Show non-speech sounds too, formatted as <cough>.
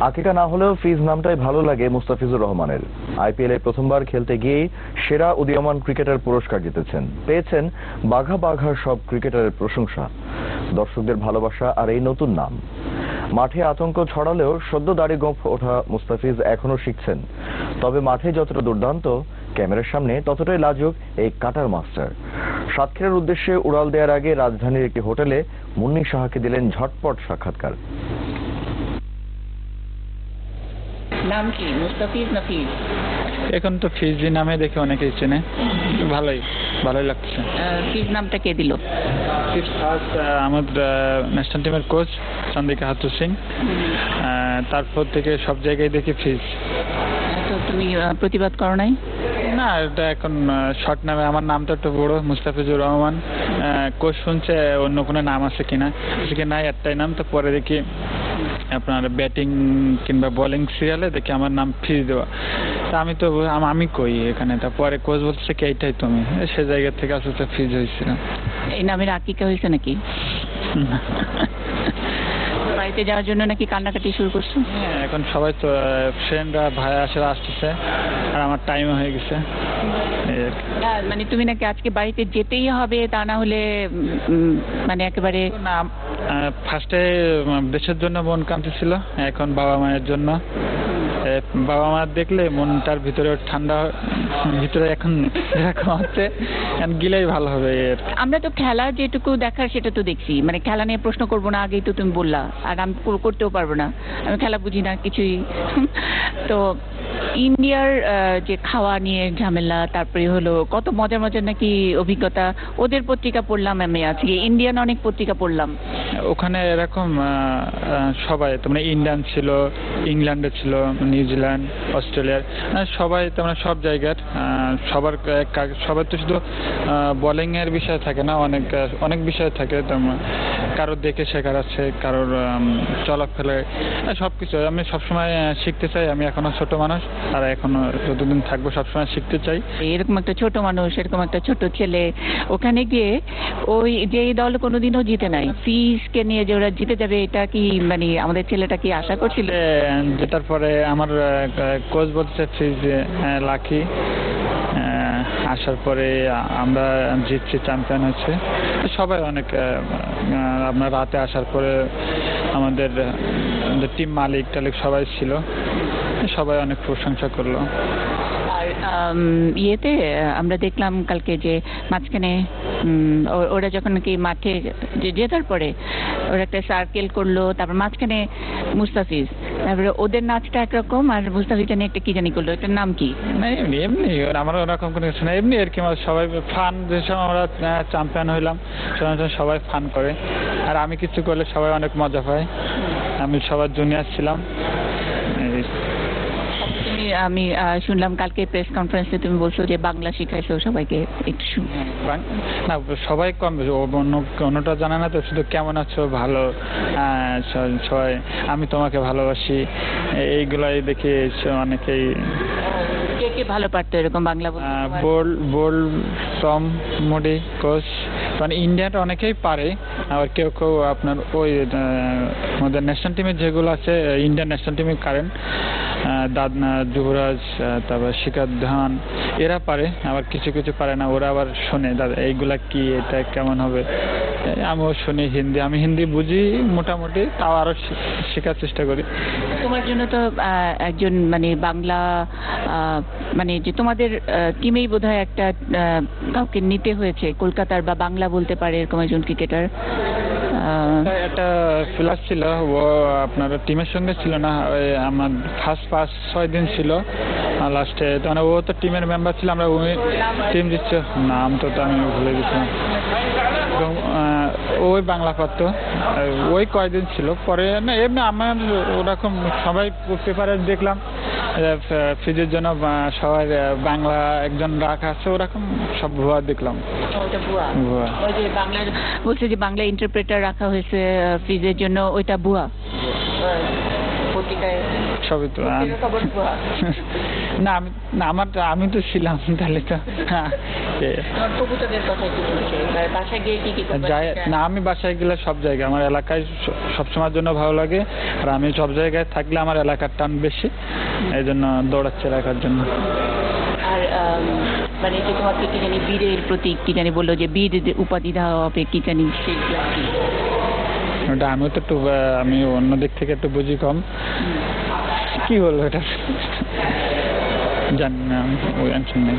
আকিকা না হলেও ফিজ নামটাই ভালো লাগে মুস্তাফিজুর রহমানের। আইপিএল প্রথমবার খেলতে গিয়েই সেরা উদীয়মান ক্রিকেটার পুরস্কার জিতেছেন। পেয়েছেন বাঘা বাঘা সব ক্রিকেটারের প্রশংসা। দর্শকদের ভালোবাসা আর এই নতুন নাম। মাঠে আতঙ্ক ছড়ালেও সদ্য দাড়ি গোঁফ ওঠা মুস্তাফিজ এখনও শিখছেন। তবে মাঠে যতটা দুর্দান্ত, ক্যামেরার সামনে ততটাই লাজুক এই কাটার মাস্টার। সাতক্ষীরার উদ্দেশ্যে উড়াল দেওয়ার আগে রাজধানীর একটি হোটেলে মুন্নি সাহাকে দিলেন ঝটপট সাক্ষাৎকার। নাম কি? মুস্তাফিজ নাফিজ? এখন তো ফিজি নামে দেখে অনেকেই চেনে। ভালোই ভালোই লাগছে ফিজ নামটা কে দিল? ফার্স্ট আমাদের ন্যাশনাল টিমের কোচ চন্দ্রিকা হাতু সিং। তারপর থেকে সব জায়গায় দেখি ফিজ। তো তুমি প্রতিবাদ করো নাই? না এটা এখন শর্ট নামে। আমার নামটা একটু বড় মুস্তাফিজুর রহমান। কোচ শুনছে অন্য কোনো নাম আছে কিনা? সেখানে নাই একটাই নাম তো পরে দেখি। আপনার ব্যাটিং কিংবা বোলিং সিরিয়ালে দেখি আমার নাম ফিজ দেওয়া। তা আমি তো আম- কই এখানে? তা পরে কোচ বলছে কি এইটাই তুমি? সে জায়গা থেকে আসলে তো ফিজ হয়েছিল এই নামের আকিকা হয়েছে নাকি? <laughs> বাড়িতে যাওয়ার জন্য নাকি কান্নাকাটি শুরু করছ? হ্যাঁ, এখন সবাই তো ফ্রেন্ডরা ভাই আসে আসতেছে আর আমার টাইমও হয়ে গেছে। মানে তুমি নাকি আজকে বাড়িতে যেতেই হবে তা না হলে মানে একেবারে না ফার্স্টে দেশের জন্য মন কাঁদতে ছিল এখন বাবা মায়ের জন্য বাবা মা দেখলে মনটার ভিতরে ঠান্ডা হয়। ভিতরে এখন এরকম হচ্ছে এখন গিলেই ভালো হবে কি। আমরা তো খেলা যেটুকু দেখার সেটা তো দেখছি। মানে খেলা নিয়ে প্রশ্ন করব না আগেই তো তুমি বললা। আর আমি করতেও পারব না। আমি খেলা বুঝি না কিছুই। <laughs> তো ইন্ডিয়ার যে খাওয়া নিয়ে ঝামেলা তারপরে হলো কত মজার মজার নাকি অভিজ্ঞতা। ওদের পত্রিকা পড়লাম আমি আজকে। ইন্ডিয়ান অনেক পত্রিকা পড়লাম। ওখানে এরকম সবাই তোমরা ইন্ডিয়ান ছিল ইংল্যান্ডে ছিল নিউজিল্যান্ড অস্ট্রেলিয়ার আহ, সবাই তোমরা সব জায়গার। সবার সবার তো শুধু বোলিং এর বিষয় থাকে না অনেক অনেক বিষয় থাকে তোমার কারোর দেখে শেখার আছে কারোর চলাফেরায় সব কিছু আমি সবসময় শিখতে চাই আমি এখনও ছোট মানুষ আর এখনও যতদিন থাকব সবসময় শিখতে চাই। এরকম একটা ছোট মানুষ এরকম একটা ছোট ছেলে ওখানে গিয়ে ওই যে দল কোনোদিনও জিতে নাই। ফিসকে নিয়ে যে ওরা জিতে যাবে এটা কি মানে আমাদের ছেলেটা কি আশা করছিল? জেতার পরে আমার কোচ বলছে ফিজ লাকি আসার পরে আমরা জিতছি চ্যাম্পিয়ন হচ্ছে সবাই অনেক আমরা রাতে আসার পরে আমাদের টিম মালিক টালিক সবাই ছিল। সবাই অনেক প্রশংসা করল। ইয়েতে, আমরা দেখলাম কালকে যে মাঝখানে ওরা যখন নাকি মাঠে জেতার পরে ওরা একটা সার্কেল করল, তারপর মাঝখানে মুস্তাফিজ, তারপরে ওদের নাচটা একরকম আর মুস্তাফিজটা নিয়ে একটা কি জানি করল এটার নাম কি? এমনি এমনি আমার ওরকম কোনো কিছু না এমনি আর কি সবাই ফান যেসব আমরা চ্যাম্পিয়ন হইলাম সবাই ফান করে, আর আমি কিছু করলে সবাই অনেক মজা পায়, আমি সবার জুনিয়র ছিলাম তুমি আমি শুনলাম কালকে প্রেস কনফারেন্সে তুমি বলছো যে বাংলা শিখাইছো সবাইকে একটু না সবাই কম অন্য অন্যটা জানে না তো শুধু কেমন আছো ভালো সবাই আমি তোমাকে ভালোবাসি। এইগুলাই দেখে অনেকেই কে কে ভালো পারতো এরকম বাংলা? বোল বোল টম মোডি কোচ। মানে ইন্ডিয়াটা অনেকেই পারে আবার কেউ কেউ আপনার ওই আমাদের ন্যাশনাল টিমের যেগুলো আছে ইন্ডিয়ান ন্যাশনাল টিমের কারেন্ট দাদনা যুবরাজ তারপর শিকার ধান এরা পারে আবার কিছু কিছু পারে না ওরা আবার শোনে দাদা এইগুলা কি? এটা কেমন হবে? আমিও শুনি হিন্দি আমি হিন্দি বুঝি মোটামুটি তাও আরও শেখার চেষ্টা করি। তোমার জন্য তো একজন মানে বাংলা মানে যে তোমাদের টিমেই বোধহয় একটা কাউকে নিতে হয়েছে কলকাতার বা বাংলা বলতে পারে এরকম একজন ক্রিকেটার একটা- প্লেয়ার ছিল, ও আপনার টিমের সঙ্গে ছিল না আমার ফার্স্ট ফার্স্ট ছয় দিন ছিল লাস্টে মানে ও তো টিমের মেম্বার ছিল, আমরা উনি টিম দিচ্ছে, নাম তো আমি ভুলে গেছিলাম। ওই বাংলা পারতো আর ওই কয়দিন ছিল, পরে না, এমনি আমার ওরকম সবাই পেপারে দেখলাম ফিজের জন্য সবাই বাংলা একজন রাখা আছে ওরকম সব ভুয়া দেখলাম। ভুয়া? ওই যে বাংলা বলছে যে বাংলা ইন্টারপ্রেটার রাখা হয়েছে ফ্রিজের জন্য ওইটা বুয়া পত্রিকায় সবই তো আম- <laughs> না আমি না আমার তো- আমি তো ছিলাম তাহলে তো হ্যাঁ। সেটা? না আমি বাসায় গেলে সব জায়গায় আমার এলাকায় সবসময়ের জন্য ভালো লাগে আর আমি সব জায়গায় থাকলে আমার এলাকার টান বেশি এই জন্য দৌড়াচ্ছে এলাকার জন্য। আর মানে যে তোমাকে কি জানি বীরের প্রতীক কি জানি বলল যে বীর উপাধি দেওয়া হবে কি জানি কি? ওটা আমিও তো একটু আমি অন্য দিক থেকে একটু বুঝি কম। কি বলব এটা? জানি না, ওই অ্যান্সার নেই।